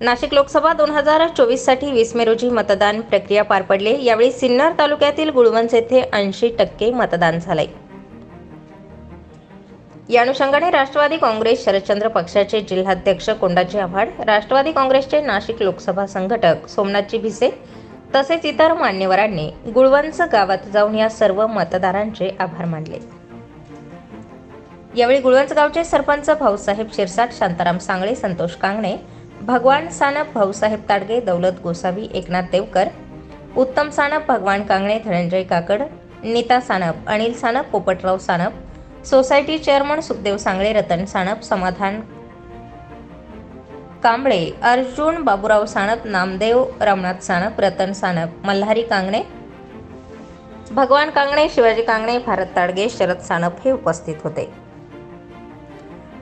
नाशिक लोकसभा दोन हजार चोवीससाठी वीस मे रोजी मतदान प्रक्रिया पार पडले. यावेळी सिन्नर तालुक्यातील गुळवंच येथे ऐंशी टक्के मतदान झालंय. या अनुषंगाने राष्ट्रवादी काँग्रेस शरदचंद्र पक्षाचे जिल्हाध्यक्ष कोंडाजी आव्हाड राष्ट्रवादी काँग्रेसचे नाशिक लोकसभा संघटक सोमनाथजी भिसे तसेच इतर मान्यवरांनी गुळवंच गावात जाऊन या सर्व मतदारांचे आभार मानले. यावेळी गुळवंच गावचे सरपंच भाऊसाहेब शिरसाट शांताराम सांगळे संतोष कांगणे भगवान सानप भाऊसाहेब ताडगे दौलत गोसावी एकनाथ देवकर उत्तम सानप भगवान कांगणे धनंजय काकड नीता सानप अनिल सानप पोपटराव सानप सोसायटी चेअरमन सुखदेव सांगळे रतन सानप समाधान कांबळे अर्जुन बाबूराव सानप नामदेव रामनाथ सानप रतन सानप मल्हारी कांगणे भगवान कांगणे शिवाजी कांगणे भारत ताडगे शरद सानप हे उपस्थित होते.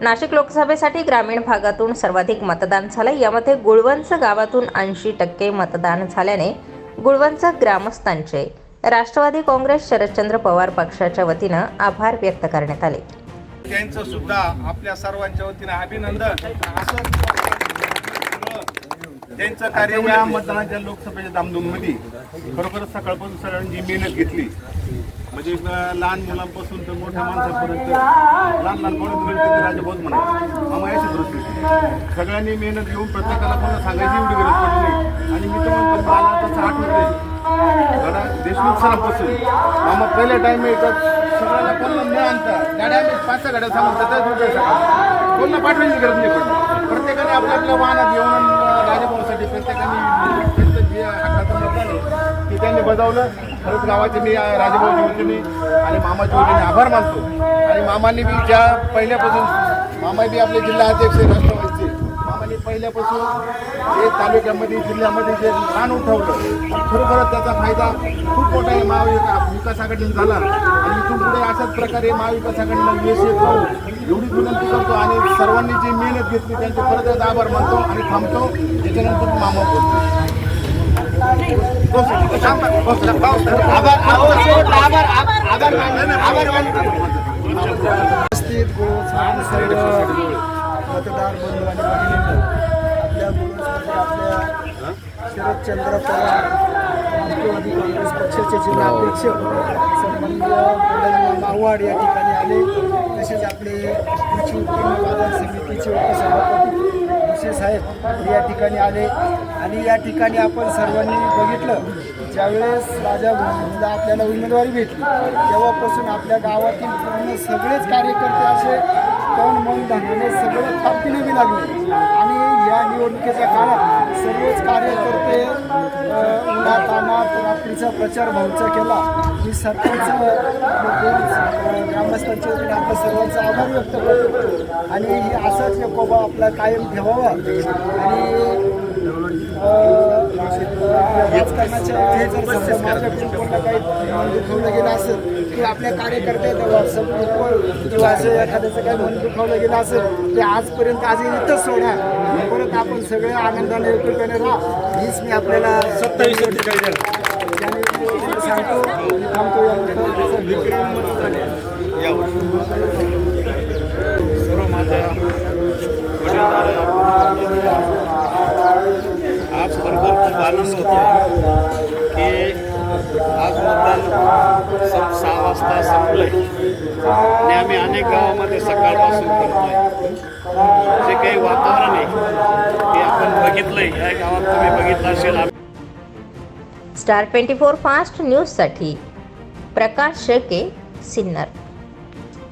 नाशिक लोकसभेसाठी ग्रामीण भागातून सर्वाधिक मतदान झालं यामध्ये गुळवंच गावातून ऐंशी टक्के मतदान झाल्याने गुळवंच ग्रामस्थांचे राष्ट्रवादी काँग्रेस शरदचंद्र पवार पक्षाच्या वतीनं आभार व्यक्त करण्यात आले. त्यांचं सुद्धा आपल्या सर्वांच्या वतीनं अभिनंदन. असंच त्यांचं कार्य या मतदानाच्या लोकसभेच्या दामधूममध्ये खरोखर सकाळपासून सगळ्यांनी मेहनत घेतली. म्हणजे लहान मुलांपासून तर मोठ्या माणसापर्यंत लहान लहान पोरांपर्यंत ते राजभाऊच म्हणायचे मामा याची दुरुस्ती सगळ्यांनी मेहनत घेऊन प्रत्येकाला कोणाला सांगायची एवढी गरज पडली नाही. आणि मी तर म्हणतो मला तसं आठवतंय गडा देशमुख सरांपासून मामा पहिल्या टाइम येतात सगळ्याला कोणाला न आणता गाड्या आम्ही पाच सहा गाड्या सांगून त्याच रुपये सकाळ कोणाला पाठवायची गरज नाही पडली. प्रत्येकाने आपल्या आपल्या वाहनात येऊन अं, राजभाऊसाठी प्रत्येकाने त्यांचं जे हक्काचं मतदान आहे ते त्यांनी बजावलं. खरंच गावाचे मी अं, राजभाऊच्या वतीने म्हणजे आणि मामाच्या वतीने म्हणजे आभार मानतो. आणि मामांनी बी ज्या पहिल्यापासून मामा बी आपले जिल्हा अध्यक्ष राष्ट्रवादीचे. मामाने पहिल्यापासून जे तालुक्यामध्ये जिल्ह्यामध्ये जे स्थान उठवलं खरोखरच त्याचा फायदा खूप मोठा आहे. महाविकास विकास आघाडीने झाला. आणि इथून पुढे अशाच प्रकारे महाविकास आघाडीला यश येत राहू एवढीच विनंती करतो आणि सर्वांनी जी मेहनत घेतली त्यांचे परत आभार मानतो आणि थांबतो. त्याच्यानंतर मामा बोलतो उपस्थित सर्व मतदार बंधू आणि भगिनींनो आपल्या आपल्या शरदचंद्र पवार राष्ट्रवादी काँग्रेस पक्षाचे जिल्हाध्यक्ष सन्माननीय गोलंदाज या ठिकाणी आले तसेच आपले कृषी उत्पन्न बाजार समितीचे उपसभापती अध्यक्ष साहेब या ठिकाणी आले. आणि या ठिकाणी आपण सर्वांनी बघितलं ज्यावेळेस राजा भोसलेला आपल्याला उमेदवारी भेटली तेव्हापासून आपल्या गावातील पूर्ण सगळेच कार्यकर्ते असे तोंड मन धनाने सगळं थापीने बी लागले. आणि या निवडणुकीच्या काळात सर्वच कार्यकर्ते अ, उन्हात रात्रीचा प्रचार भाऊचा केला. मी सरपंच ग्रामस्थांच्या वतीने आपल्या सर्वांचा आभार व्यक्त करतो. आणि हे असाच एकोबा आपला कायम ठेवावा. आणि राजकारणाच्या माझ्याकडून काही दुखवलं गेलं असेल की आपल्या कार्यकर्त्याच्या व्हॉट्सअप ग्रुपवर किंवा असं एखाद्याचं काही मन दुखवलं गेलं असेल ते आजपर्यंत आज इथंच सोडा. परत आपण सगळे आनंदाने एकत्रितपणे राहा. हीच मी आपल्याला सत्तावीस सांगतो थांबतो यानंतर विक्रम सर्व माझ्या आज खरोखर खूप आनंद होतो की आज मतदान सं सहा वाजता संपलंय आणि आम्ही अनेक गावामध्ये सकाळपासून करतोय जे काही वातावरण आहे ते आपण बघितलंय या गावात तुम्ही बघितलं असेल स्टार ट्वेंटी फोर फास्ट न्यूजसाठी प्रकाश शेळके सिन्नर.